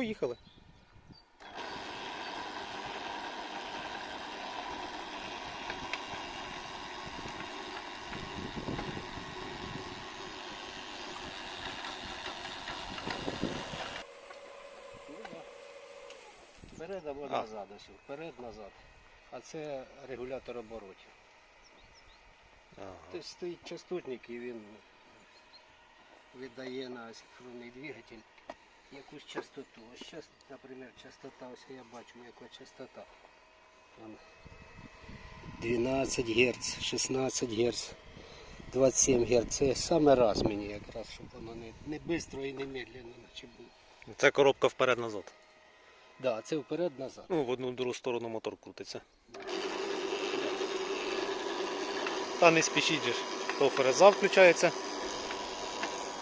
поїхали. Вперед або назад, ось вперед, назад. А це регулятор оборотів. Тобто стоїть частотник і він віддає на синхронний двигатель якусь частоту. Ось зараз, наприклад, частота, ось я бачу, яка частота. 12 Гц, 16 Гц, 27 Гц. Це саме раз мені якраз, щоб воно не, не швидко і не медленно наче було. Це коробка вперед-назад. Так, да, це вперед-назад. Ну, в одну в другу сторону мотор крутиться. Та не спішіть же. То фреза включається,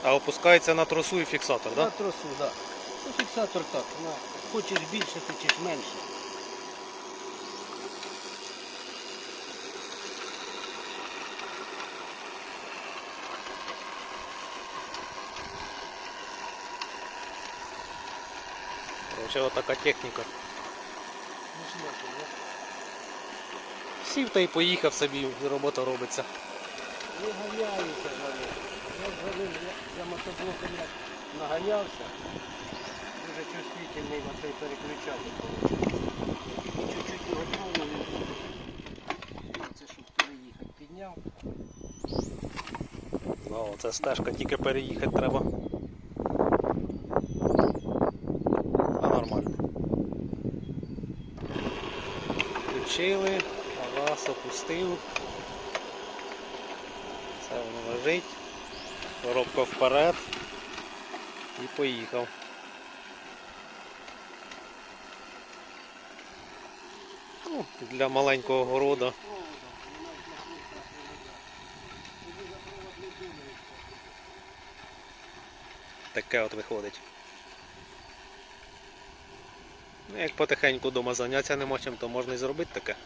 а опускається на тросу і фіксатор, так? На так? тросу, так. Да. Ну, фіксатор так. На, хочеш більше, хочеш менше. Короче, отака техніка. Ну. Сів та й поїхав собі, робота робиться. Не ганяюся за ним. Я за ним, я мотоблоком як наганявся. Дуже чувствительний на цей переключатель. І чуть-чуть його тронув. Це щоб переїхати. Підняв. Ну, це стежка, тільки переїхати треба. А нормально. Включили, газ опустив. Це воно лежить. Коробка вперед. І поїхав. Ну, для маленького города. Таке от виходить. Ну, як потихеньку вдома заняття нема чим, то можна і зробити таке.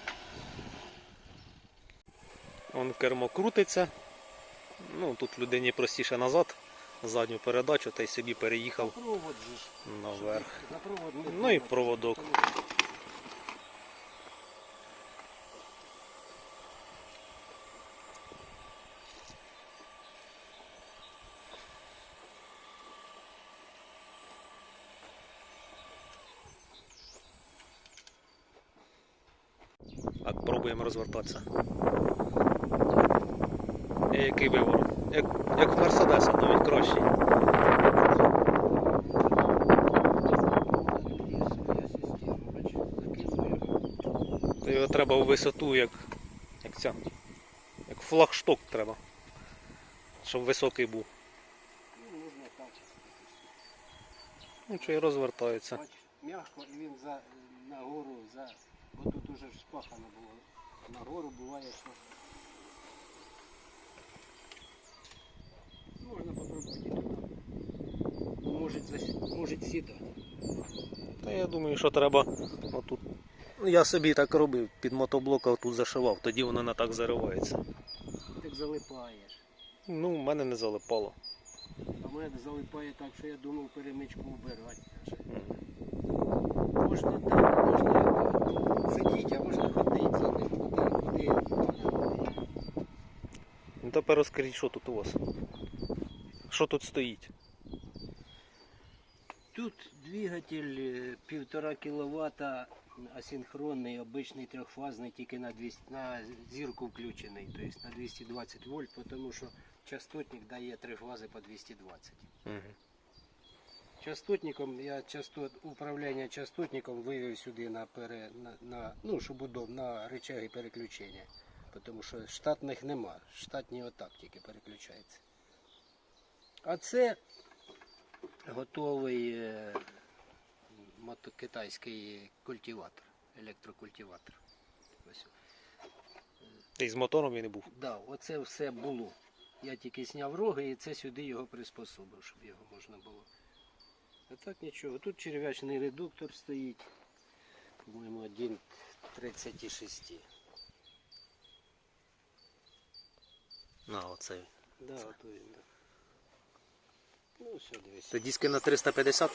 Вон кермо крутиться. Ну, тут людині простіше назад, задню передачу, та й собі переїхав наверх. Ну і проводок. Так, пробуємо розвертатися. І який виворот? Як, як в Мерседеса, навіть кращий. Його. То його треба у висоту, як, як ця. Як флагшток треба. Щоб високий був. Ну, що і розвертається. М'яко і він за, нагору, за, бо тут уже ж спахано було. Нагору буває, що. Можна попробувати і туди. Може, може сідати. Та я думаю, що треба отут. Ну, я собі так робив, під мотоблока тут зашивав, тоді воно не так заривається. Так залипаєш. Ну, в мене не залипало. А в мене залипає так, що я думав перемичку убирати. Мгм. Можна так, можна сидіти, а можна ходити за ним, куди, куди. Ну тепер розкажіть, що тут у вас. Що тут стоїть? Тут двигатель е, 1,5 кВт асинхронний, обичний трьохфазний, тільки на 200, на зірку включений, тобто на 220 вольт, тому що частотник дає три фази по 220. Угу. Частотником я частот, управління частотником вивів сюди на, пере, на, на ну, щоб удобно, на рычаги переключення. Тому що штатних нема. Штатні отак тільки переключаються. А це готовий е, китайський культиватор, електрокультиватор. Ось. І з мотором він і був. Да, оце все було. Я тільки зняв роги і це сюди його приспособив, щоб його можна було. А так нічого. Тут черв'ячний редуктор стоїть. По-моєму, 1,36. На, оцей. Да, ото він, да. Ну, все, дивись. Це диски на 350?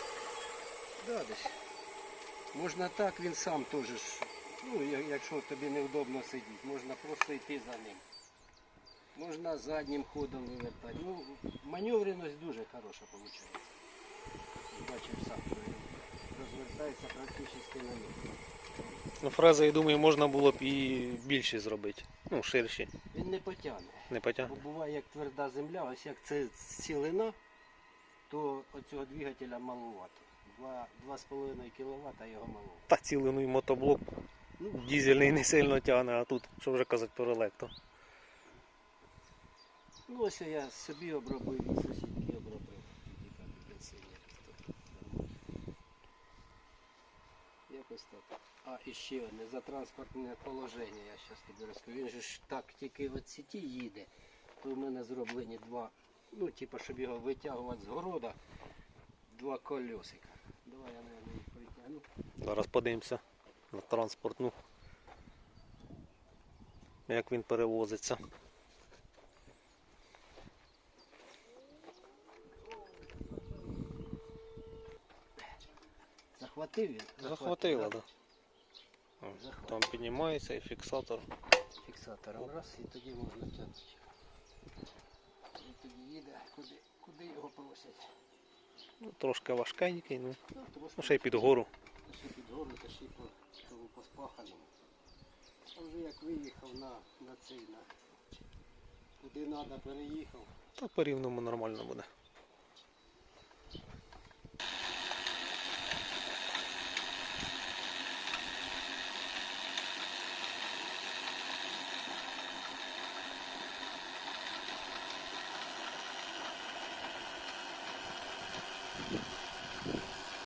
Да, десь. Можна так, він сам теж. Ну, якщо тобі невдобно сидіти, можна просто йти за ним. Можна заднім ходом вивертати. Ну, маневреність дуже хороша виходить. Бачив сам, що він розвертається практично на місці. Ну, фрези, я думаю, можна було б і більші зробити. Ну, ширші. Він не потягне. Не Бо буває як тверда земля, ось як це цілина, то оцього двигателя маловато. 2,5 кВт його мало. Та цілений мотоблок Ну, дізельний не сильно тягне, а тут, що вже казати про електро. ну ось я собі обробив і сусідки обробив. Якось так. А і ще одне за транспортне положення, я зараз тобі розкажу. Він же ж так тільки от сіті їде, то в мене зроблені два, ну, типу, щоб його витягувати з города, два колесика. Давай я, наверное, їх притягну. Зараз подивимося на транспортну. Як він перевозиться. Захватив він? Захватило, так. Да. Там піднімається і фіксатор. Фіксатором раз і тоді можна тягнути. І тоді їде, куди, куди його просять. Ну, трошки важкенький, ну, Ну, трошки ну ще й під гору. ще під гору, та ще й по по спаханому. А вже як виїхав на, на цей, на куди треба, переїхав. Та по рівному нормально буде.